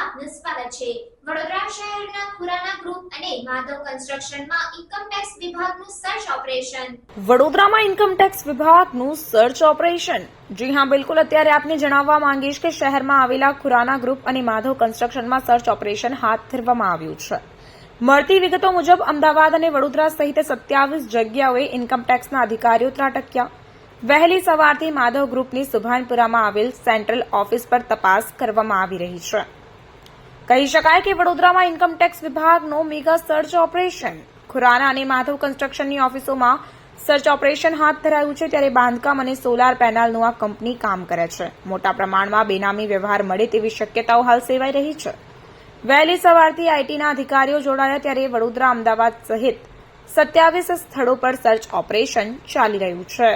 આપનું સ્વાગત છે. વડોદરા શહેરના ખુરાના ગ્રુપ અને માધવ કન્સ્ટ્રક્શનમાં ઇન્કમ ટેક્સ વિભાગનું સર્ચ ઓપરેશન વડોદરામાં ઇન્કમ ટેક્સ વિભાગનું સર્ચ ઓપરેશન જી હા, બિલકુલ. અત્યારે આપને જણાવવા માંગીશ કે શહેરમાં આવેલા ખુરાના ગ્રુપ અને માધવ કન્સ્ટ્રક્શનમાં સર્ચ ઓપરેશન હાથ ધરવામાં આવ્યું છે. મળતી વિગતો મુજબ, અમદાવાદ અને વડોદરા સહિત સત્યાવીસ જગ્યાઓએ ઇન્કમ ટેક્સના અધિકારીઓ ત્રાટક્યા. વહેલી સવારથી માધવ ગ્રુપની સુભાનપુરામાં આવેલ સેન્ટ્રલ ઓફિસ પર તપાસ કરવામાં આવી રહી છે. કહી શકાય કે વડોદરામાં ઇન્કમટેક્સ વિભાગનો મેગા સર્ચ ઓપરેશન. ખુરાના અને માધવ કન્સ્ટ્રક્શનની ઓફિસોમાં સર્ચ ઓપરેશન હાથ ધરાયું છે ત્યારે બાંધકામ અને સોલાર પેનલનું આ કંપની કામ કરે છે. મોટા પ્રમાણમાં બેનામી વ્યવહાર મળે તેવી શક્યતાઓ હાલ સેવાઈ રહી છે. વહેલી સવારથી આઈટીના અધિકારીઓ જોડાયા ત્યારે વડોદરા અમદાવાદ સહિત સત્યાવીસ સ્થળો પર સર્ચ ઓપરેશન ચાલી રહ્યું છે.